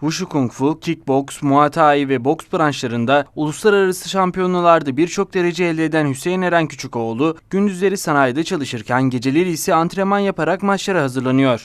Wushu Kung Fu, Kickbox, Muay Thai ve boks branşlarında uluslararası şampiyonalarda birçok derece elde eden Hüseyin Eren Küçükoğlu, gündüzleri sanayide çalışırken geceleri ise antrenman yaparak maçlara hazırlanıyor.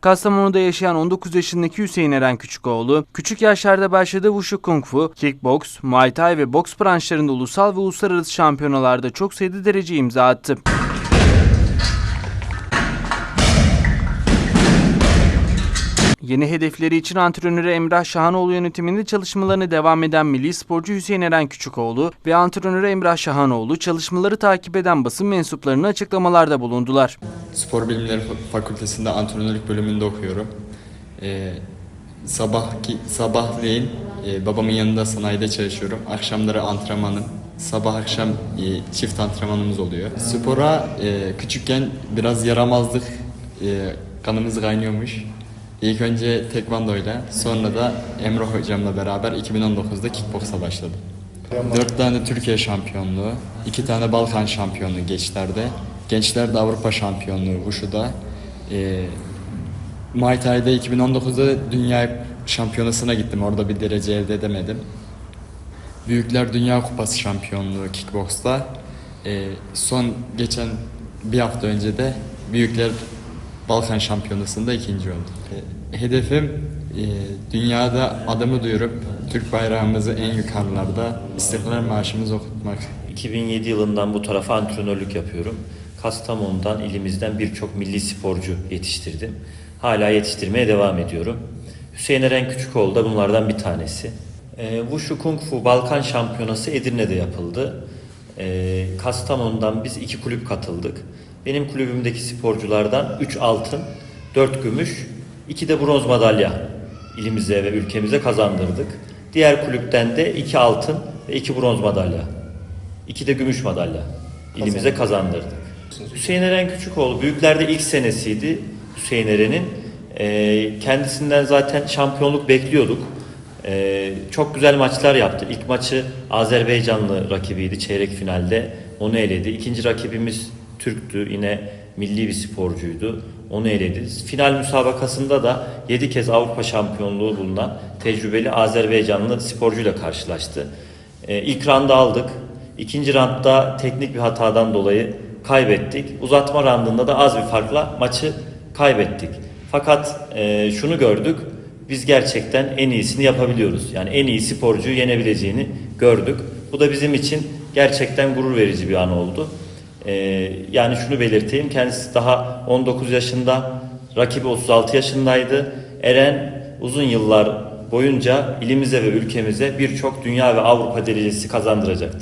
Kastamonu'da yaşayan 19 yaşındaki Hüseyin Eren Küçükoğlu, küçük yaşlarda başladığı Wushu Kung Fu, Kickbox, Muay Thai ve boks branşlarında ulusal ve uluslararası şampiyonalarda çok sayıda derece imza attı. Yeni hedefleri için antrenörü Emrah Şahanoğlu yönetiminde çalışmalarına devam eden milli sporcu Hüseyin Eren Küçükoğlu ve antrenörü Emrah Şahanoğlu çalışmaları takip eden basın mensuplarına açıklamalarda bulundular. Spor Bilimleri Fa- Fakültesinde antrenörlük bölümünde okuyorum. Ee, sabah ki sabahleyin e, babamın yanında sanayide çalışıyorum. Akşamları antrenmanım. Sabah akşam e, çift antrenmanımız oluyor. Spora e, küçükken biraz yaramazlık, e, kanımız kaynıyormuş. İlk önce tekvandoyla, sonra da Emre hocamla beraber 2019'da kickboksa başladım. Dört tane Türkiye şampiyonluğu, iki tane Balkan şampiyonluğu gençlerde. Gençlerde Avrupa şampiyonluğu Wushu'da. Ee, Muay Thai'de 2019'da dünya şampiyonasına gittim. Orada bir derece elde edemedim. Büyükler Dünya Kupası şampiyonluğu kickboksta. Ee, son geçen bir hafta önce de Büyükler Balkan şampiyonasında ikinci oldum. Ee, hedefim e, dünyada adımı duyurup Türk bayrağımızı en yukarılarda İstiklal Marşımızı okutmak. 2007 yılından bu tarafa antrenörlük yapıyorum. Kastamonu'dan, ilimizden birçok milli sporcu yetiştirdim. Hala yetiştirmeye devam ediyorum. Hüseyin Eren Küçükoğlu da bunlardan bir tanesi. Ee, Wushu Kung Fu Balkan Şampiyonası Edirne'de yapıldı. Ee, Kastamonu'dan biz iki kulüp katıldık. Benim kulübümdeki sporculardan 3 altın, 4 gümüş, 2 de bronz madalya ilimize ve ülkemize kazandırdık. Diğer kulüpten de 2 altın ve 2 bronz madalya İki de gümüş madalya ilimize kazandırdık. Hüseyin Eren Küçükoğlu büyüklerde ilk senesiydi Hüseyin Eren'in. Ee, kendisinden zaten şampiyonluk bekliyorduk. Ee, çok güzel maçlar yaptı. İlk maçı Azerbaycanlı rakibiydi çeyrek finalde. Onu eledi. İkinci rakibimiz Türktü. Yine milli bir sporcuydu. Onu eledi. Final müsabakasında da 7 kez Avrupa şampiyonluğu bulunan tecrübeli Azerbaycanlı sporcuyla karşılaştı. Ee, ilk randa aldık. İkinci randda teknik bir hatadan dolayı kaybettik. Uzatma randında da az bir farkla maçı kaybettik. Fakat e, şunu gördük. Biz gerçekten en iyisini yapabiliyoruz. Yani en iyi sporcuyu yenebileceğini gördük. Bu da bizim için gerçekten gurur verici bir an oldu. E, yani şunu belirteyim. Kendisi daha 19 yaşında, rakibi 36 yaşındaydı. Eren uzun yıllar boyunca ilimize ve ülkemize birçok dünya ve Avrupa derecesi kazandıracak.